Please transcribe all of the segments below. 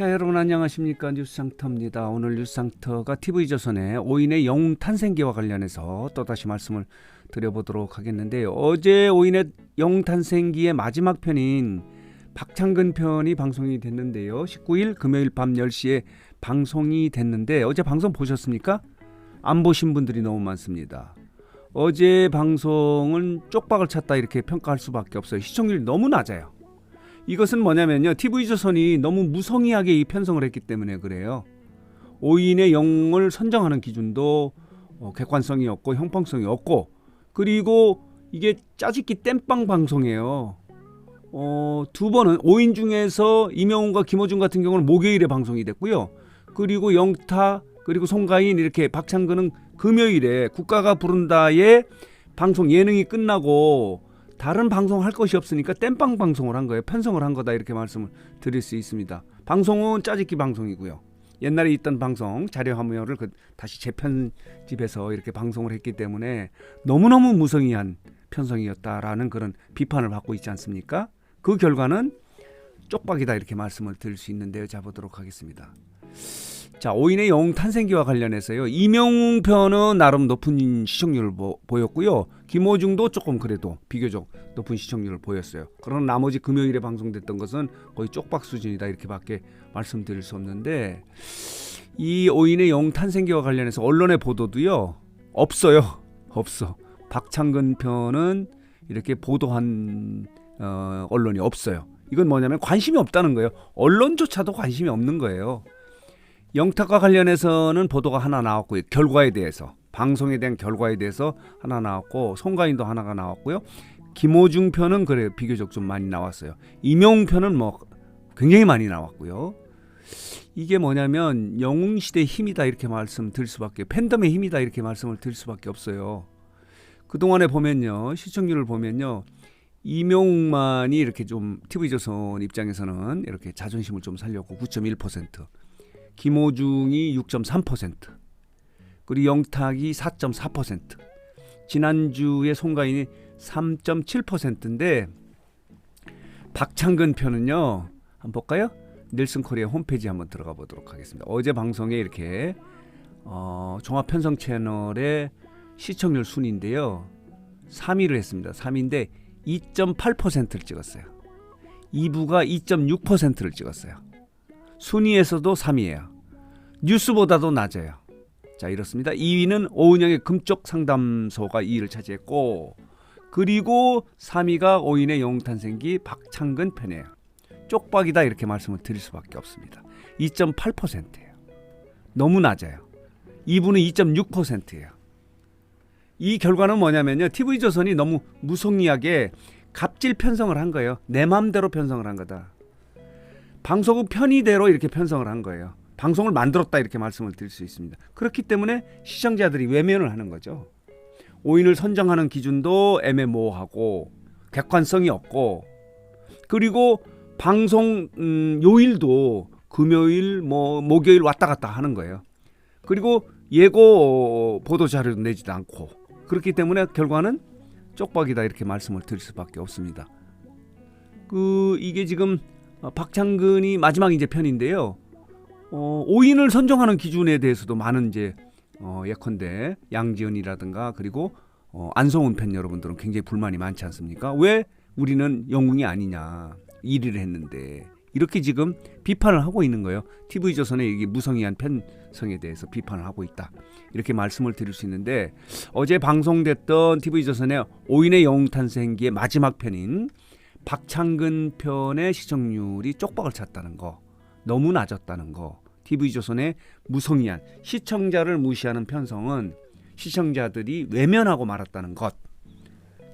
자 여러분 안녕하십니까 뉴스상터입니다. 오늘 뉴스상터가 TV조선의 오인의 영웅 탄생기와 관련해서 또다시 말씀을 드려보도록 하겠는데요. 어제 오인의 영웅 탄생기의 마지막 편인 박창근 편이 방송이 됐는데요. 19일 금요일 밤 10시에 방송이 됐는데 어제 방송 보셨습니까? 안 보신 분들이 너무 많습니다. 어제 방송은 쪽박을 찼다 이렇게 평가할 수밖에 없어요. 시청률이 너무 낮아요. 이것은 뭐냐면요. TV조선이 너무 무성의하게 이 편성을 했기 때문에 그래요. 5인의 영웅을 선정하는 기준도 어, 객관성이 없고 형평성이 없고 그리고 이게 짜집기 땜빵 방송이에요. 어, 두 번은 5인 중에서 이명훈과 김호중 같은 경우는 목요일에 방송이 됐고요. 그리고 영타 그리고 송가인 이렇게 박창근은 금요일에 국가가 부른다에 방송 예능이 끝나고 다른 방송 할 것이 없으니까 땜빵 방송을 한 거예요. 편성을 한 거다 이렇게 말씀을 드릴 수 있습니다. 방송은 짜집기 방송이고요. 옛날에 있던 방송 자료 화면을 그 다시 재편집해서 이렇게 방송을 했기 때문에 너무너무 무성의한 편성이었다라는 그런 비판을 받고 있지 않습니까? 그 결과는 쪽박이다 이렇게 말씀을 드릴 수 있는데요. 자 보도록 하겠습니다. 자, 오인의 영웅 탄생기와 관련해서요. 이명웅 편은 나름 높은 시청률을 보, 보였고요. 김호중도 조금 그래도 비교적 높은 시청률을 보였어요. 그러나 나머지 금요일에 방송됐던 것은 거의 쪽박 수준이다 이렇게밖에 말씀드릴 수 없는데 이 오인의 영웅 탄생기와 관련해서 언론의 보도도요. 없어요. 없어. 박창근 편은 이렇게 보도한 어, 언론이 없어요. 이건 뭐냐면 관심이 없다는 거예요. 언론조차도 관심이 없는 거예요. 영탁과 관련해서는 보도가 하나 나왔고요. 결과에 대해서 방송에 대한 결과에 대해서 하나 나왔고 송가인도 하나가 나왔고요. 김호중 편은 그래 비교적 좀 많이 나왔어요. 이명웅 편은 뭐 굉장히 많이 나왔고요. 이게 뭐냐면 영웅 시대의 힘이다 이렇게 말씀드릴 수밖에 팬덤의 힘이다 이렇게 말씀을 드릴 수밖에 없어요. 그 동안에 보면요 시청률을 보면요 이명웅만이 이렇게 좀 TV조선 입장에서는 이렇게 자존심을 좀 살렸고 9.1%. 김호중이 6.3%, 그리고 영탁이 4.4%, 지난주에 송가인이 3.7%인데 박창근 편은요. 한번 볼까요? 닐슨 코리아 홈페이지 한번 들어가 보도록 하겠습니다. 어제 방송에 이렇게 어, 종합 편성 채널의 시청률 순인데요. 3위를 했습니다. 3위인데 2.8%를 찍었어요. 2부가 2.6%를 찍었어요. 순위에서도 3위예요. 뉴스보다도 낮아요. 자 이렇습니다. 2위는 오은영의 금쪽 상담소가 2위를 차지했고 그리고 3위가 오인의 영웅탄생기 박창근 편이에요. 쪽박이다 이렇게 말씀을 드릴 수밖에 없습니다. 2.8%예요. 너무 낮아요. 2부는 2.6%예요. 이 결과는 뭐냐면요. TV조선이 너무 무성의하게 갑질 편성을 한 거예요. 내 마음대로 편성을 한 거다. 방송국 편의대로 이렇게 편성을 한 거예요. 방송을 만들었다 이렇게 말씀을 드릴 수 있습니다. 그렇기 때문에 시청자들이 외면을 하는 거죠. 오인을 선정하는 기준도 애매모호하고 객관성이 없고 그리고 방송 음, 요일도 금요일 뭐 목요일 왔다 갔다 하는 거예요. 그리고 예고 보도 자료도 내지도 않고 그렇기 때문에 결과는 쪽박이다 이렇게 말씀을 드릴 수밖에 없습니다. 그 이게 지금 어, 박창근이 마지막 이제 편인데요. 어, 5인을 선정하는 기준에 대해서도 많은 이제 어, 예컨대 양지은이라든가 그리고 어, 안성훈 팬 여러분들은 굉장히 불만이 많지 않습니까? 왜 우리는 영웅이 아니냐 1위를 했는데 이렇게 지금 비판을 하고 있는 거예요. TV조선의 이게 무성의한 편성에 대해서 비판을 하고 있다. 이렇게 말씀을 드릴 수 있는데 어제 방송됐던 TV조선의 5인의 영웅 탄생기의 마지막 편인 박창근 편의 시청률이 쪽박을 찼다는 거 너무 낮았다는 거 TV조선의 무성의한 시청자를 무시하는 편성은 시청자들이 외면하고 말았다는 것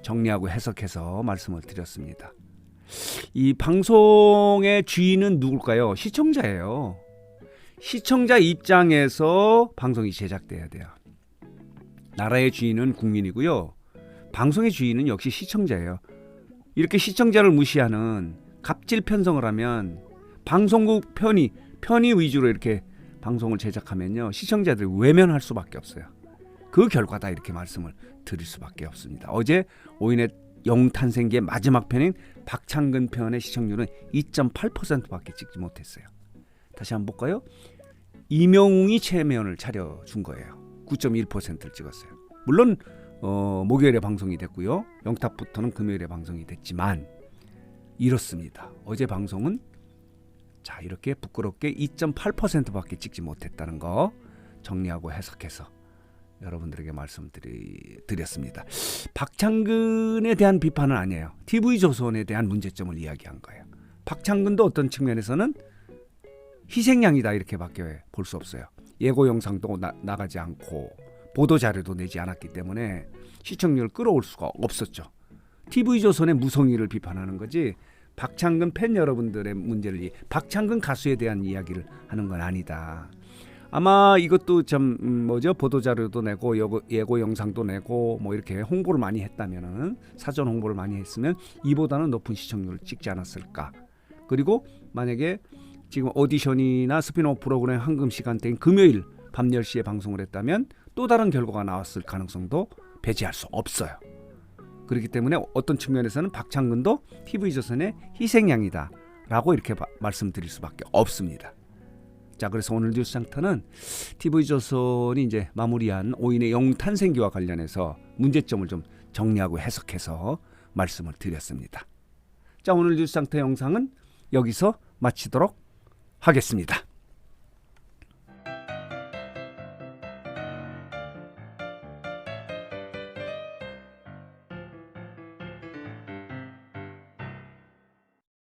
정리하고 해석해서 말씀을 드렸습니다. 이 방송의 주인은 누굴까요? 시청자예요. 시청자 입장에서 방송이 제작돼야 돼요. 나라의 주인은 국민이고요. 방송의 주인은 역시 시청자예요. 이렇게 시청자를 무시하는 갑질 편성을 하면 방송국 편의 편의 위주로 이렇게 방송을 제작하면요 시청자들이 외면할 수밖에 없어요. 그 결과다 이렇게 말씀을 드릴 수밖에 없습니다. 어제 오인의 영탄생기의 마지막 편인 박창근 편의 시청률은 2.8%밖에 찍지 못했어요. 다시 한번 볼까요? 이명웅이 체면을 차려준 거예요. 9.1%를 찍었어요. 물론 어, 목요일에 방송이 됐고요. 영탁부터는 금요일에 방송이 됐지만 이렇습니다. 어제 방송은 자 이렇게 부끄럽게 2.8%밖에 찍지 못했다는 거 정리하고 해석해서 여러분들에게 말씀드렸습니다. 박창근에 대한 비판은 아니에요. TV조선에 대한 문제점을 이야기한 거예요. 박창근도 어떤 측면에서는 희생양이다 이렇게밖에 볼 수 없어요. 예고 영상도 나, 나가지 않고 보도 자료도 내지 않았기 때문에 시청률을 끌어올 수가 없었죠. TV조선의 무성의를 비판하는 거지 박창근 팬 여러분들의 문제를 이- 박창근 가수에 대한 이야기를 하는 건 아니다. 아마 이것도 좀 음, 뭐죠 보도 자료도 내고 예고, 예고 영상도 내고 뭐 이렇게 홍보를 많이 했다면은 사전 홍보를 많이 했으면 이보다는 높은 시청률을 찍지 않았을까. 그리고 만약에 지금 오디션이나 스피노프 프로그램 황금 시간대인 금요일 밤 10시에 방송을 했다면 또 다른 결과가 나왔을 가능성도 배제할 수 없어요. 그렇기 때문에 어떤 측면에서는 박창근도 TV조선의 희생양이다 라고 이렇게 바- 말씀드릴 수밖에 없습니다. 자, 그래서 오늘 뉴스 장터는 TV조선이 이제 마무리한 오인의 영웅 탄생기와 관련해서 문제점을 좀 정리하고 해석해서 말씀을 드렸습니다. 자, 오늘 뉴스 장터 영상은 여기서 마치도록 하겠습니다.